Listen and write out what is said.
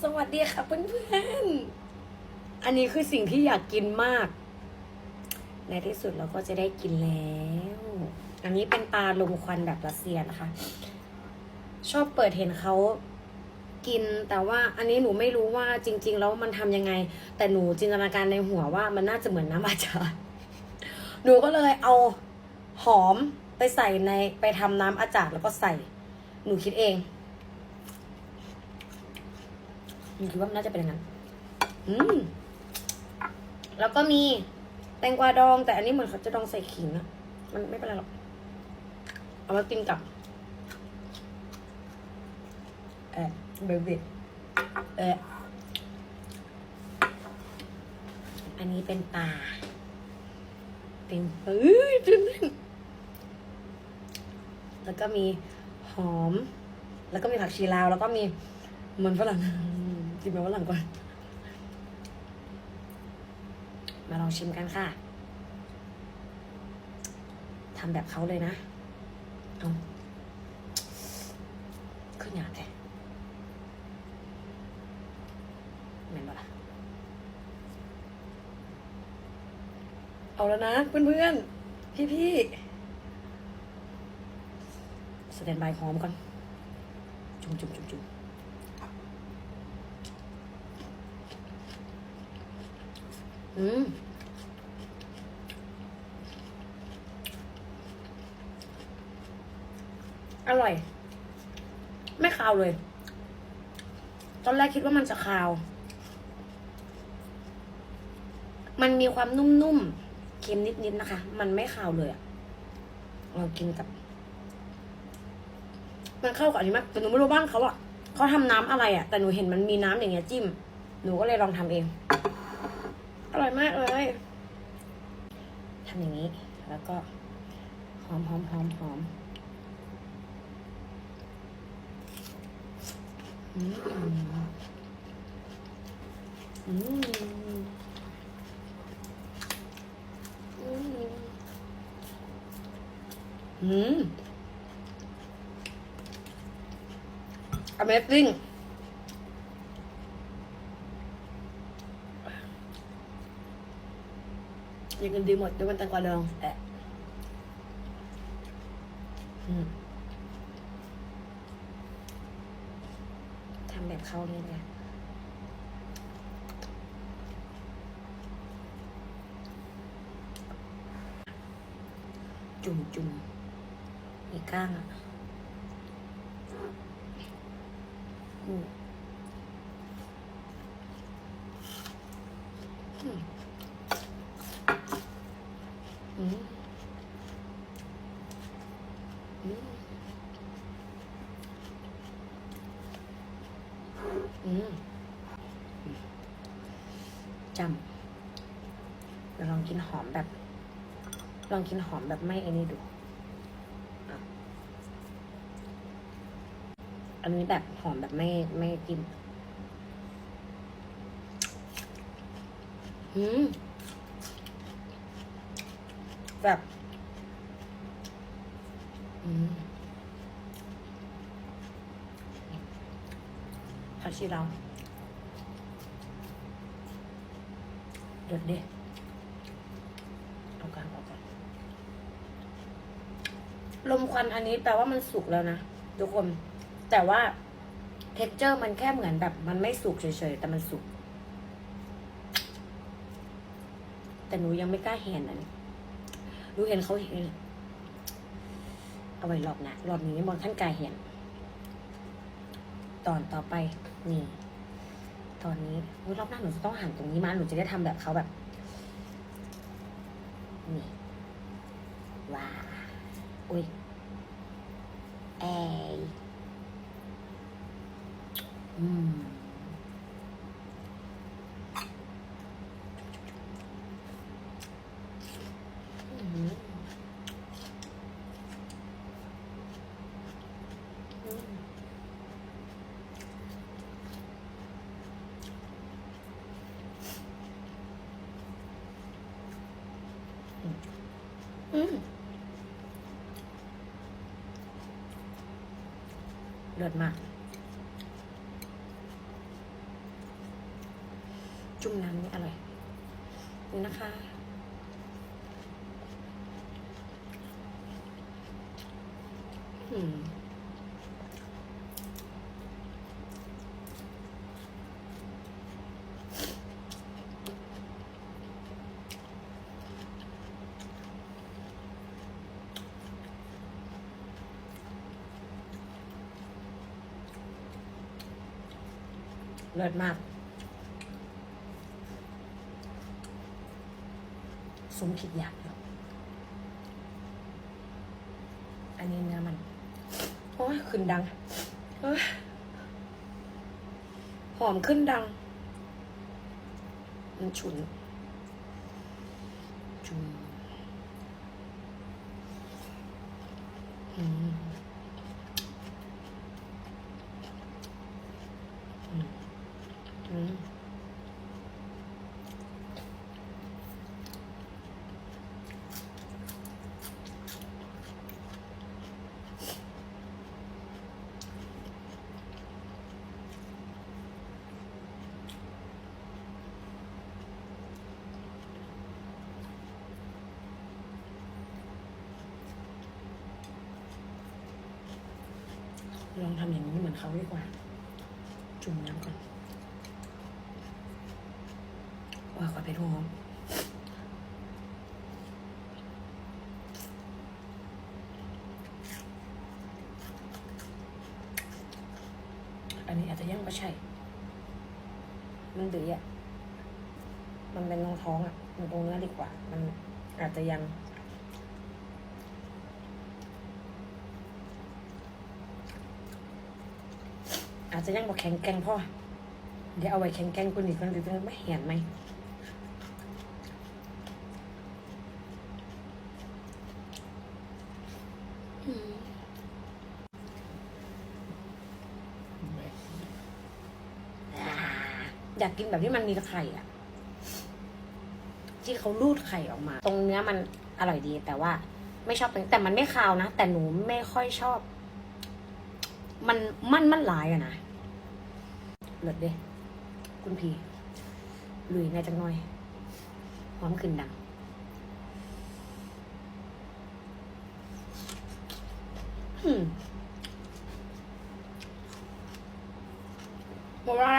สวัสดีค่ะเพื่อนๆ อันนี้คือสิ่งที่อยากกินมาก ในที่สุดเราก็จะได้กินแล้ว อันนี้เป็นปลาลมควันแบบรัสเซียนะคะ ชอบเปิดเห็นเขากิน แต่ว่าอันนี้หนูไม่รู้ว่าจริง ๆ แล้วมันทำยังไง แต่หนูจินตนาการในหัวว่ามันน่าจะเหมือนน้ำอาจารย์หนูก็เลยเอาหอมไปใส่ในไปทำน้ำอาจารย์แล้วก็ใส่ หนูคิดเอง หนูคิดว่ามันน่าจะเป็นอย่างนั้น อืม แล้วก็มีแตงกวาดอง แต่อันนี้เหมือนเขาจะดองใส่ขิงอะมันไม่เป็นไรหรอก เอามากินกับเออเบบีเอออันนี้เป็นปลาเป็นเอ้ยจริงแล้วก็มีหอม แล้วก็มีผักชีลาว แล้วก็มีมันฝรั่ง กินมันฝรั่งก่อน มาลองชิมกันค่ะทำแบบเขาเลยนะ เอาขึ้นหยาบเลยเหม็นปะล่ะเอาแล้วนะ เพื่อนๆ พี่ๆ สแตนบายหอมก่อน จุ่มจุ่มจุ่มจุ่ม อืมอร่อย ไม่คาวเลย ตอนแรกคิดว่ามันจะคาว มันมีความนุ่มๆ เค็มนิดๆนะคะ มันไม่คาวเลยอะเรากินกับ มันเข้ากับอันนี้มาก แต่หนูไม่รู้บ้านเขาอะเขาทำน้ำอะไรอะแต่หนูเห็นมันมีน้ำอย่างเงี้ยจิ้ม หนูก็เลยลองทำเอง อร่อยมากเลยทำอย่างนี้ แล้วก็หอมหอมหอมหอมอืมอืมอืม อืม Amazing ยังกินดีหมดด้วยมันแตงกวาดองแอะอืมทำแบบเขาเลยเนี่ยจุ่มจุ่มมีก้างอะ อืมอืม อืมอืมอืม จำเดี๋ยวลองกินหอมแบบ ลองกินหอมแบบไม่ไอ้นี่ดู อันนี้แบบหอมแบบไม่ไม่กิน อืมแบบ ผักชีเราเดือดดิเอากางออกก่อนลมควันอันนี้แปลว่ามันสุกแล้วนะทุกคน แต่ว่าเท็กเจอร์มันแค่เหมือนแบบ มันไม่สุกเฉยๆ แต่มันสุก แต่หนูยังไม่กล้าเห็นอันนี้รู้เห็นเขาเห็น เอาไว้รอบหนะรอบนี้มองท่านกายเห็น ตอนต่อไปนี่ ตอนนี้รอบหน้าหนูจะต้องหันตรงนี้มาหนูจะได้ทำแบบเขาแบบนี่ว้าอุ้ย เลิศมาก จุ่มน้ำนี่อร่อย นี่นะคะ อืม เลิศมาก สมคิดอยากอยู่อันนี้เนื้อมัน โอ้ยขึ้นดังอหอมขึ้นดัง มันฉุนจุ่มอืมอืมอืม ลองทำอย่างนี้เหมือนเขาดีกว่า จุ่มน้ำก่อน ว่าขอไปดูหอมอันนี้อาจจะยังไม่ใช่ มันดื้ออะ มันเป็นรองท้องอะ มันตรงเนื้อดีกว่า มันอาจจะยัง อาจจะยังบอกแข็งแกร่งพ่อ เดี๋ยวเอาไว้แข็งแกร่งคนอีกคนอื่นไม่เห็นไหมอยากกินแบบที่มันมีไข่อะที่เขารูดไข่ออกมา ตรงเนื้อมันอร่อยดี แต่ว่า ไม่ชอบตรงแต่มันไม่คาวนะ แต่หนูไม่ค่อยชอบ มันมันมันหลายอะนะ เลิศเด้คุณพีลุยในจังหน่อยหอมขึ้นดังอืมบอกว่า